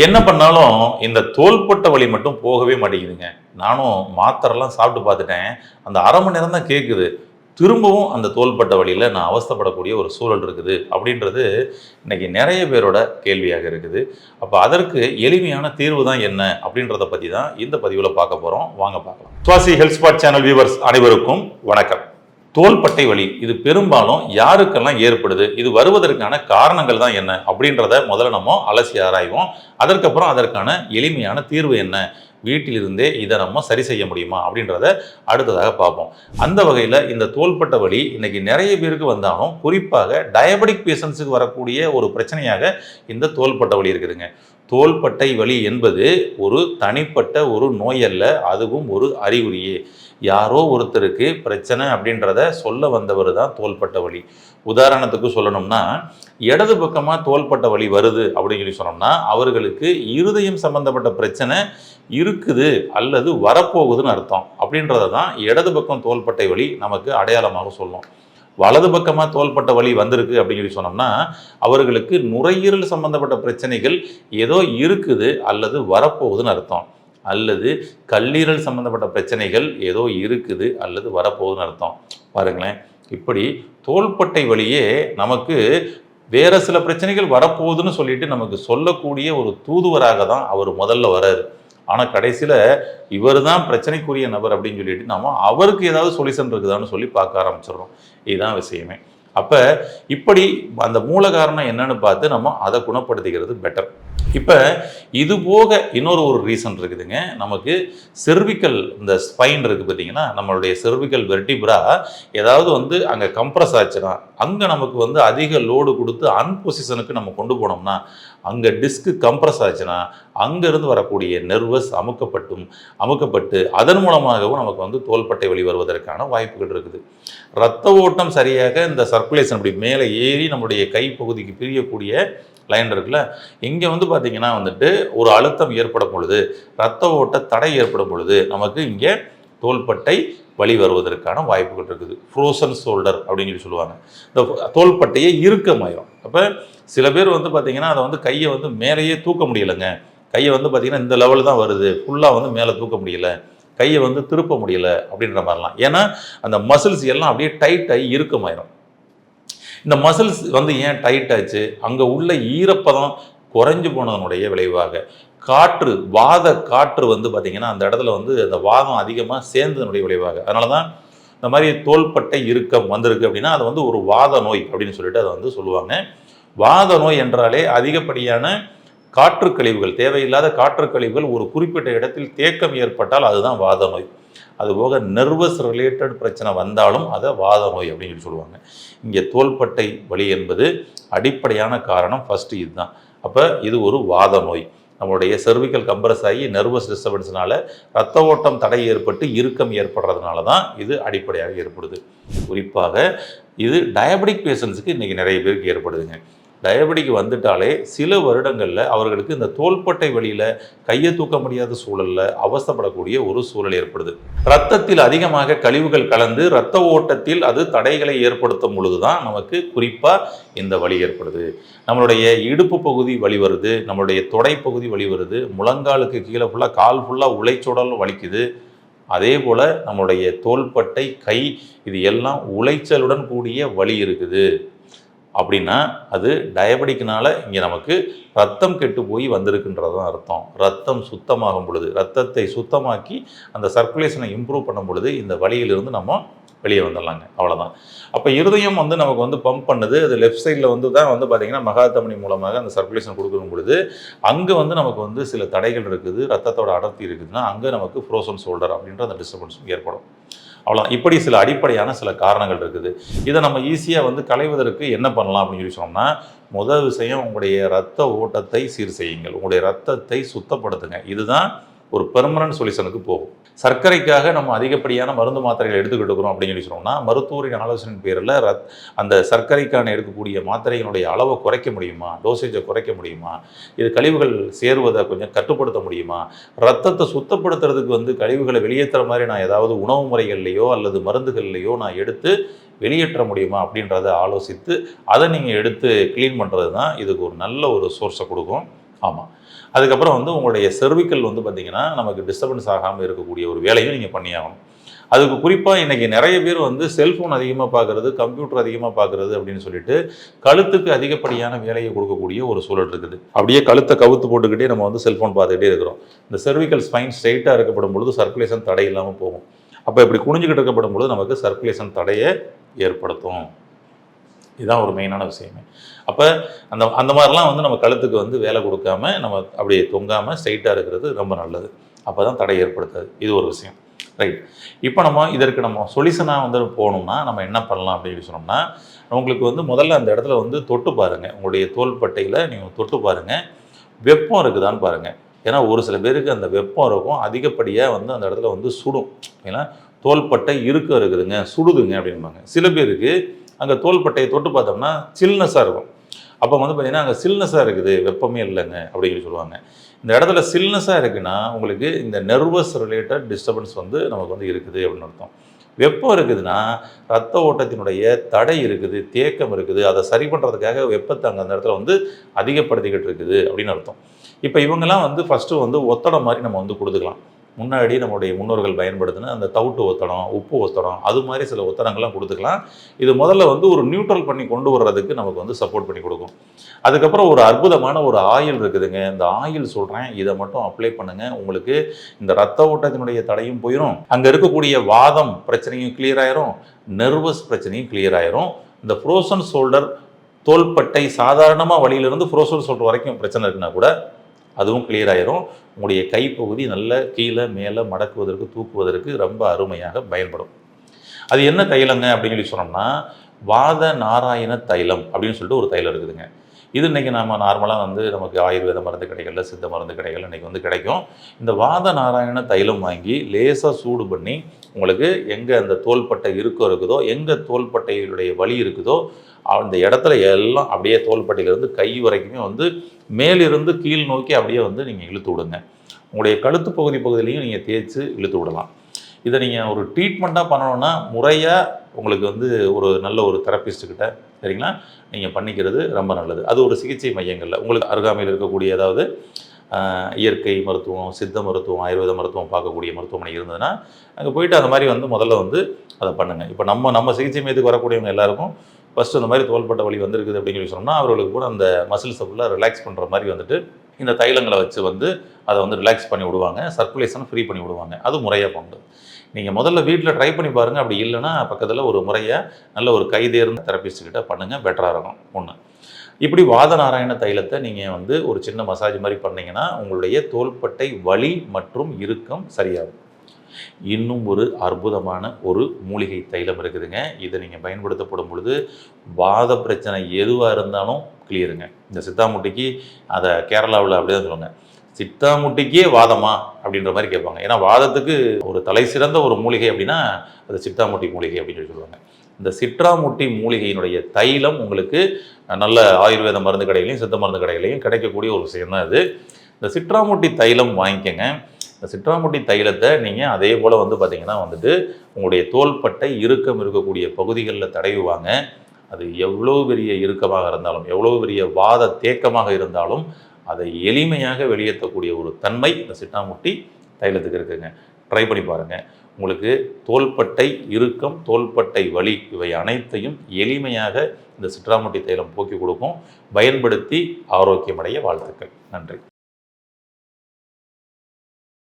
என்ன பண்ணாலும் இந்த தோள்பட்ட வலி மட்டும் போகவே மாட்டேங்குதுங்க. நானும் மாத்திரைலாம் சாப்பிட்டு பார்த்துட்டேன். அந்த அரை மணி நேரம் தான் கேட்குது திரும்பவும் அந்த தோள்பட்ட வழியில் நான் அவஸ்தைப்படக்கூடிய ஒரு சூழல் இருக்குது அப்படின்றது இன்றைக்கி நிறைய பேரோட கேள்வியாக இருக்குது. அப்போ அதற்கு எளிமையான தீர்வு தான் என்ன அப்படின்றத பற்றி தான் இந்த பதிவில் பார்க்க போகிறோம் வாங்க பார்க்கலாம். Swasi health spot channel viewers அனைவருக்கும் வணக்கம். தோள்பட்டை வலி. இது பெரும்பாலும் யாருக்கெல்லாம் ஏற்படுது? இது வருவதற்கான காரணங்கள் தான் என்ன? அப்படின்றத முதல்ல நம்ம அலசி ஆராய்வோம். அதற்கப்புறம் அதற்கான எளிமையான தீர்வு என்ன? வீட்டிலிருந்தே இதை நம்ம சரி செய்ய முடியுமா? அப்படின்றத அடுத்ததாக பார்ப்போம். அந்த வகையில் இந்த தோள்பட்ட வலி இன்னைக்கு நிறைய பேருக்கு வந்தாலும் குறிப்பாக டயபெட்டிக் பேஷண்ட்ஸுக்கு வரக்கூடிய ஒரு பிரச்சனையாக இந்த தோள்பட்ட வலி இருக்குதுங்க. தோள்பட்டை வலி என்பது ஒரு தனிப்பட்ட ஒரு நோய் அல்ல அதுவும் ஒரு அறிகுறியே. யாரோ ஒருத்தருக்கு பிரச்சனை அப்படின்றத சொல்ல வந்தவர் தான் தோள்பட்ட வலி. உதாரணத்துக்கு சொல்லணும்னா இடது பக்கமாக தோள்பட்ட வலி வருது அப்படின்னு சொல்லி சொன்னோம்னா அவர்களுக்கு இருதயம் சம்பந்தப்பட்ட பிரச்சனை இருக்குது அல்லது வரப்போகுதுன்னு அர்த்தம். அப்படின்றத தான் இடது பக்கம் தோள்பட்டை வலி நமக்கு அடையாளமாக சொல்லும். வலது பக்கமாக தோள்பட்ட வழி வந்திருக்கு அப்படின்னு சொல்லி சொன்னோம்னா அவர்களுக்கு நுரையீரல் சம்பந்தப்பட்ட பிரச்சனைகள் ஏதோ இருக்குது அல்லது வரப்போகுதுன்னு அர்த்தம். அல்லது கல்லீரல் சம்பந்தப்பட்ட பிரச்சனைகள் ஏதோ இருக்குது அல்லது வரப்போகுதுன்னு அர்த்தம். பாருங்களேன். இப்படி தோள்பட்டை வழியே நமக்கு வேற சில பிரச்சனைகள் வரப்போகுதுன்னு சொல்லிட்டு நமக்கு சொல்லக்கூடிய ஒரு தூதுவராக தான் அவர் முதல்ல வராரு ஆனால் கடைசியில் இவர் தான் பிரச்சனைக்குரிய நபர் அப்படின்னு சொல்லிட்டு நாம அவருக்கு ஏதாவது சொல்யூஷன் இருக்குதான்னு சொல்லி பார்க்க ஆரம்பிச்சிடுறோம். இதுதான் விஷயமே. அப்போ இப்படி அந்த மூல காரணம் என்னன்னு பார்த்து நம்ம அதை குணப்படுத்திக்கிறது பெட்டர் இப்போ இது போக இன்னொரு ஒரு ரீசன் இருக்குதுங்க. நமக்கு செர்விக்கல் இந்த ஸ்பைன் இருக்குது பார்த்தீங்கன்னா நம்மளுடைய செர்விக்கல் வெர்டிப்ரா ஏதாவது வந்து அங்கே கம்ப்ரஸ் ஆச்சுன்னா அங்கே நமக்கு வந்து அதிக லோடு கொடுத்து அன்பொசிஷனுக்கு நம்ம கொண்டு போனோம்னா அங்கே டிஸ்க்கு கம்ப்ரஸ் ஆச்சுன்னா அங்கேருந்து வரக்கூடிய நெர்வஸ் அமுக்கப்பட்டும் அமுக்கப்பட்டு அதன் மூலமாகவும் நமக்கு வந்து தோள்பட்டை வலி வருவதற்கான வாய்ப்புகள் இருக்குது. ரத்த ஓட்டம் சரியாக இந்த சர்க்குலேஷன் அப்படி மேலே ஏறி நம்முடைய கைப்பகுதிக்கு பிரியக்கூடிய லைன் இருக்குல்ல இங்கே வந்து பார்த்தீங்கன்னா வந்துட்டு ஒரு அழுத்தம் ஏற்படும் பொழுது ரத்த ஓட்ட தடை ஏற்படும் பொழுது நமக்கு இங்கே தோள்பட்டை வழி வருவதற்கான வாய்ப்புகள் இருக்குது. ஃப்ரோசன் ஷோல்டர் அப்படின்னு சொல்லி சொல்லுவாங்க. இந்த தோள்பட்டையே இறுக்கமாயிரும் அப்போ சில பேர் வந்து பார்த்தீங்கன்னா அதை வந்து கையை வந்து மேலேயே தூக்க முடியலைங்க. கையை வந்து பார்த்தீங்கன்னா இந்த லெவல் தான் வருது. ஃபுல்லாக வந்து மேலே தூக்க முடியல. கையை வந்து திருப்ப முடியல அப்படின்ற மாதிரிலாம். ஏன்னா அந்த மசில்ஸ் எல்லாம் அப்படியே டைட் ஆகி இறுக்கமாயிரும் இந்த மசில்ஸ் வந்து ஏன் டைட் ஆச்சு? அங்கே உள்ள ஈரப்பதம் குறைஞ்சு போனதனுடைய விளைவாக. காற்று வாத காற்று வந்து பார்த்திங்கன்னா அந்த இடத்துல வந்து அந்த வாதம் அதிகமாக சேர்ந்ததனுடைய விளைவாக. அதனால தான் இந்த மாதிரி தோள்பட்டை இறுக்கம் வந்திருக்கு அப்படின்னா அது வந்து ஒரு வாத நோய் அப்படின்னு சொல்லிட்டு அதை வந்து சொல்லுவாங்க. வாத நோய் என்றாலே அதிகப்படியான காற்று கழிவுகள் தேவையில்லாத காற்று கழிவுகள் ஒரு குறிப்பிட்ட இடத்தில் தேக்கம் ஏற்பட்டால் அதுதான் வாத நோய். அதுபோக நர்வஸ் ரிலேட்டட் பிரச்சனை வந்தாலும் அதை வாத நோய் அப்படின்னு சொல்லி சொல்லுவாங்க. இங்கே தோள்பட்டை வலி என்பது அடிப்படையான காரணம் ஃபஸ்ட்டு இதுதான். அப்போ இது ஒரு வாத நோய். நம்மளுடைய செர்விக்கல் கம்ப்ரஸ் ஆகி நர்வஸ் டிஸ்டர்பன்ஸ்னால ரத்த ஓட்டம் தடை ஏற்பட்டு இறுக்கம் ஏற்படுறதுனால தான் இது அடிப்படையாக ஏற்படுது. குறிப்பாக இது டயபெட்டிக் பேஷண்ட்ஸுக்கு இன்றைக்கி நிறைய பேருக்கு ஏற்படுதுங்க. டயபெட்டிக் வந்துட்டாலே சில வருடங்களில் அவர்களுக்கு இந்த தோள்பட்டை வழியில் கையை தூக்க முடியாத சூழலில் அவசப்படக்கூடிய ஒரு சூழல் ஏற்படுது. ரத்தத்தில் அதிகமாக கழிவுகள் கலந்து இரத்த ஓட்டத்தில் அது தடைகளை ஏற்படுத்தும் பொழுது தான் நமக்கு குறிப்பாக இந்த வலி ஏற்படுது. நம்மளுடைய இடுப்பு பகுதி வலி வருது நம்மளுடைய தொடை பகுதி வலி வருது முழங்காலுக்கு கீழே ஃபுல்லாக கால் ஃபுல்லாக உழைச்சோடல் வலிக்குது. அதே போல் நம்மளுடைய தோள்பட்டை கை இது எல்லாம் உளைச்சலுடன் கூடிய வலி இருக்குது. அப்படின்னா அது டயபெட்டிக்னால இங்கே நமக்கு ரத்தம் கெட்டு போய் வந்திருக்குன்றது தான் அர்த்தம். ரத்தம் சுத்தமாகும் பொழுது ரத்தத்தை சுத்தமாக்கி அந்த சர்க்குலேஷனை இம்ப்ரூவ் பண்ணும் பொழுது இந்த வழியிலிருந்து நம்ம வெளியே வந்துடலாங்க. அவ்வளோதான் அப்போ இருதயம் வந்து நமக்கு வந்து பம்ப் பண்ணுது. அது லெஃப்ட் சைடில் வந்து தான் வந்து பார்த்திங்கன்னா மகாத்தமனி மூலமாக அந்த சர்க்குலேஷன் கொடுக்கும் பொழுது அங்கே வந்து நமக்கு வந்து சில தடைகள் இருக்குது. ரத்தத்தோட அடர்த்தி இருக்குதுன்னா அங்கே நமக்கு ஃப்ரோசன் ஷோல்டர் அப்படின்ற அந்த டிஸ்டர்பன்ஸும் ஏற்படும். அவ்வளோ இப்படி சில அடிப்படையான சில காரணங்கள் இருக்குது. இதை நம்ம ஈஸியாக வந்து களைவதற்கு என்ன பண்ணலாம் அப்படின்னு சொல்லி சொன்னோம்னா முதல் விஷயம் உங்களுடைய ரத்த ஓட்டத்தை சீர் செய்யுங்கள். உங்களுடைய ரத்தத்தை சுத்தப்படுத்துங்க. இதுதான் ஒரு பெர்மனன்ட் சொல்யூஷனுக்கு போகும். சர்க்கரைக்காக நம்ம அதிகப்படியான மருந்து மாத்திரைகள் எடுத்துக்கிட்டு இருக்கிறோம் அப்படின்னு சொல்லி சொன்னோம்னா மருத்துவரின் ஆலோசனை பேரில் ரத் அந்த சர்க்கரைக்கான எடுக்கக்கூடிய மாத்திரைகளுடைய அளவை குறைக்க முடியுமா? டோசேஜை குறைக்க முடியுமா? இது கழிவுகள் சேருவதை கொஞ்சம் கட்டுப்படுத்த முடியுமா? ரத்தத்தை சுத்தப்படுத்துறதுக்கு வந்து கழிவுகளை வெளியேற்றுற மாதிரி நான் ஏதாவது உணவு முறைகள்லையோ அல்லது மருந்துகள்லையோ நான் எடுத்து வெளியேற்ற முடியுமா அப்படின்றத ஆலோசித்து அதை நீங்கள் எடுத்து க்ளீன் பண்ணுறது தான் இதுக்கு ஒரு நல்ல ஒரு சோர்ஸை கொடுக்கும். ஆமாம் அதுக்கப்புறம் வந்து உங்களுடைய செர்விக்கல் வந்து பார்த்தீங்கன்னா நமக்கு டிஸ்டர்பன்ஸ் ஆகாமல் இருக்கக்கூடிய ஒரு வேலையும் நீங்கள் பண்ணியாகணும். அதுக்கு குறிப்பாக இன்றைக்கி நிறைய பேர் வந்து செல்ஃபோன் அதிகமாக பார்க்குறது கம்ப்யூட்டர் அதிகமாக பார்க்குறது அப்படின்னு சொல்லிட்டு கழுத்துக்கு அதிகப்படியான வேலையை கொடுக்கக்கூடிய ஒரு சூழல் இருக்குது. அப்படியே கழுத்தை கவுத்து போட்டுக்கிட்டே நம்ம வந்து செல்ஃபோன் பார்த்துக்கிட்டே இருக்கிறோம். இந்த செர்விக்கல் ஸ்பைன் ஸ்ட்ரைட்டாக இருக்கப்படும் பொழுது சர்க்குலேஷன் தடை இல்லாமல் போகும். அப்போ இப்படி குனிஞ்சுக்கிட்டு இருக்கப்படும் பொழுது நமக்கு சர்க்குலேஷன் தடையை ஏற்படுத்தும். இதுதான் ஒரு மெயினான விஷயமே. அப்போ அந்த அந்த மாதிரிலாம் வந்து நம்ம கழுத்துக்கு வந்து வேலை கொடுக்காம நம்ம அப்படியே தொங்காமல் ஸ்ட்ரைட்டாக இருக்கிறது ரொம்ப நல்லது. அப்போ தான் தடை ஏற்படுத்தாது. இது ஒரு விஷயம். ரைட் இப்போ நம்ம இதற்கு நம்ம சொல்யூஷனாக வந்து போகணும்னா நம்ம என்ன பண்ணலாம் அப்படின்னு சொன்னோம்னா உங்களுக்கு வந்து முதல்ல அந்த இடத்துல வந்து தொட்டு பாருங்கள் உங்களுடைய தோள்பட்டையில் நீங்கள் தொட்டு பாருங்கள் வெப்பம் இருக்குதான்னு பாருங்கள் ஏன்னா ஒரு சில பேருக்கு அந்த வெப்பம் இருக்கும். அதிகப்படியாக வந்து அந்த இடத்துல வந்து சுடும். ஏன்னா தோள்பட்டை இருக்க இருக்குதுங்க. சுடுதுங்க அப்படின்பாங்க சில பேருக்கு அங்கே தோள்பட்டையை தொட்டு பார்த்தோம்னா சில்னஸாக இருக்கும். அப்போ வந்து பார்த்தீங்கன்னா அங்கே சில்னஸாக இருக்குது வெப்பமே இல்லைங்க அப்படின்னு சொல்லுவாங்க. இந்த இடத்துல சில்னஸாக இருக்குன்னா உங்களுக்கு இந்த நெர்வஸ் ரிலேட்டட் டிஸ்டர்பன்ஸ் வந்து நமக்கு வந்து இருக்குது அப்படின்னு அர்த்தம். வெப்பம் இருக்குதுன்னா ரத்த ஓட்டத்தினுடைய தடை இருக்குது தேக்கம் இருக்குது அதை சரி பண்ணுறதுக்காக வெப்பத்தை அங்கே அந்த இடத்துல வந்து அதிகப்படுத்திக்கிட்டு இருக்குது அப்படின்னு அர்த்தம். இப்போ இவங்கெல்லாம் வந்து ஃபஸ்ட்டு வந்து ஒத்தடம் மாதிரி நம்ம வந்து கொடுத்துக்கலாம். முன்னாடி நம்மளுடைய முன்னோர்கள் பயன்படுத்தின அந்த தவுட்டு ஒத்தடம் உப்பு ஒத்தடம் அது மாதிரி சில ஒத்தடங்கள்லாம் கொடுத்துக்கலாம். இது முதல்ல வந்து ஒரு நியூட்ரல் பண்ணி கொண்டு வர்றதுக்கு நமக்கு வந்து சப்போர்ட் பண்ணி கொடுக்கும். அதுக்கப்புறம் ஒரு அற்புதமான ஒரு ஆயில் இருக்குதுங்க. இந்த ஆயில் சொல்கிறேன் இதை மட்டும் அப்ளை பண்ணுங்கள் உங்களுக்கு இந்த ரத்த ஓட்டத்தினுடைய தடையும் போயிடும் அங்கே இருக்கக்கூடிய வாதம் பிரச்சனையும் கிளியர் ஆயிரும். நெர்வஸ் பிரச்சனையும் கிளியர் ஆயிரும். இந்த ஃப்ரோசன் ஷோல்டர் தோள்பட்டை சாதாரணமாக வழியிலிருந்து ஃப்ரோசன் ஷோல்டர் வரைக்கும் பிரச்சனை இருக்குன்னா கூட அதுவும் கிளியர் ஆயிரும். உங்களுடைய கைப்பகுதி நல்ல கீழே மேலே மடக்குவதற்கு தூக்குவதற்கு ரொம்ப அருமையாக பயன்படும். அது என்ன தைலங்க அப்படின்னு சொல்லி சொன்னோம்னா வாத நாராயண தைலம் அப்படின்னு சொல்லிட்டு ஒரு தைலம் இருக்குதுங்க. இது இன்றைக்கி நம்ம நார்மலாக வந்து நமக்கு ஆயுர்வேத மருந்து கடைகளில் சித்த மருந்து கடைகள் இன்றைக்கி வந்து கிடைக்கும். இந்த வாத நாராயண தைலம் வாங்கி லேசாக சூடு பண்ணி உங்களுக்கு எங்கே அந்த தோள்பட்டை இருக்கோ இருக்குதோ எங்கே தோள்பட்டையுடைய வலி இருக்குதோ அந்த இடத்துல எல்லாம் அப்படியே தோள்பட்டையிலேருந்து கை வரைக்குமே வந்து மேலிருந்து கீழ் நோக்கி அப்படியே வந்து நீங்கள் இழுத்து விடுங்க. உங்களுடைய கழுத்து பகுதி பகுதியிலையும் நீங்கள் தேய்ச்சி இழுத்து விடலாம். இதை நீங்கள் ஒரு ட்ரீட்மெண்ட்டாக பண்ணணுன்னா முறையாக உங்களுக்கு வந்து ஒரு நல்ல ஒரு தெரப்பிஸ்ட்டுக்கிட்ட சரிங்களா? நீங்கள் பண்ணிக்கிறது ரொம்ப நல்லது. அது ஒரு சிகிச்சை மையங்களில். உங்களுக்கு அருகாமையில் இருக்கக்கூடிய ஏதாவது இயற்கை மருத்துவம் சித்த மருத்துவம் ஆயுர்வேத மருத்துவம் பார்க்கக்கூடிய மருத்துவமனை இருந்ததுன்னா அங்கே போயிட்டு அந்த மாதிரி வந்து முதல்ல வந்து அதை பண்ணுங்கள் இப்போ நம்ம நம்ம சிகிச்சை மையத்துக்கு வரக்கூடியவங்க எல்லாருக்கும் ஃபஸ்ட்டு அந்த மாதிரி தோள்பட்ட வலி வந்திருக்குது அப்படின்னு சொல்லி சொன்னோம்னா அவர்களுக்கு கூட அந்த மசில்ஸை ஃபுல்லாக ரிலாக்ஸ் பண்ணுற மாதிரி வந்துட்டு இந்த தைலங்களை வச்சு வந்து அதை வந்து ரிலாக்ஸ் பண்ணி விடுவாங்க. சர்க்குலேஷன் ஃப்ரீ பண்ணி விடுவாங்க. அது முறையாக கொண்டு நீங்கள் முதல்ல வீட்டில் ட்ரை பண்ணி பாருங்கள் அப்படி இல்லைன்னா பக்கத்தில் ஒரு முறையை நல்ல ஒரு கைதேர்ந்த தெரப்பிஸ்ட்கிட்ட பண்ணுங்கள் பெட்டராக இருக்கும். ஒன்று இப்படி வாத நாராயண தைலத்தை நீங்கள் வந்து ஒரு சின்ன மசாஜ் மாதிரி பண்ணிங்கன்னா உங்களுடைய தோள்பட்டை வலி மற்றும் இறுக்கம் சரியாகும். இன்னும் ஒரு அற்புதமான ஒரு மூலிகை தைலம் இருக்குதுங்க. இதை நீங்கள் பயன்படுத்தப்படும் பொழுது வாத பிரச்சனை எதுவாக இருந்தாலும் கிளியருங்க இந்த சித்தாமுட்டிக்கு அதை கேரளாவில் அப்படி தான் சொல்லுவாங்க. சித்தாமுட்டிக்கே வாதமா அப்படின்ற மாதிரி கேட்பாங்க. ஏன்னா வாதத்துக்கு ஒரு தலை சிறந்த ஒரு மூலிகை அப்படின்னா அது சித்தாமுட்டி மூலிகை அப்படின்னு சொல்லி சொல்லுவாங்க. இந்த சிற்றாமுட்டி மூலிகையினுடைய தைலம் உங்களுக்கு நல்ல ஆயுர்வேத மருந்து கடைகளையும் சித்த மருந்து கடைகளையும் கிடைக்கக்கூடிய ஒரு விஷயம் தான் அது இந்த சிற்றாமுட்டி தைலம் வாங்கிக்கோங்க. இந்த சிற்றாமுட்டி தைலத்தை நீங்கள் அதே போல் வந்து பார்த்திங்கன்னா வந்துட்டு உங்களுடைய தோள்பட்டை இறுக்கம் இருக்கக்கூடிய பகுதிகளில் தடவுவாங்க அது எவ்வளோ பெரிய இறுக்கமாக இருந்தாலும் எவ்வளோ பெரிய வாத தேக்கமாக இருந்தாலும் அதை எளிமையாக வெளியேற்றக்கூடிய ஒரு தன்மை இந்த சிட்டாமுட்டி தைலத்துக்கு இருக்குங்க. ட்ரை பண்ணி பாருங்கள் உங்களுக்கு தோள்பட்டை இறுக்கம் தோள்பட்டை வலி இவை அனைத்தையும் எளிமையாக இந்த சிட்ராமுட்டி தைலம் போக்கி கொடுக்கும். பயன்படுத்தி ஆரோக்கியமடைய வாழ்த்துக்கள். நன்றி.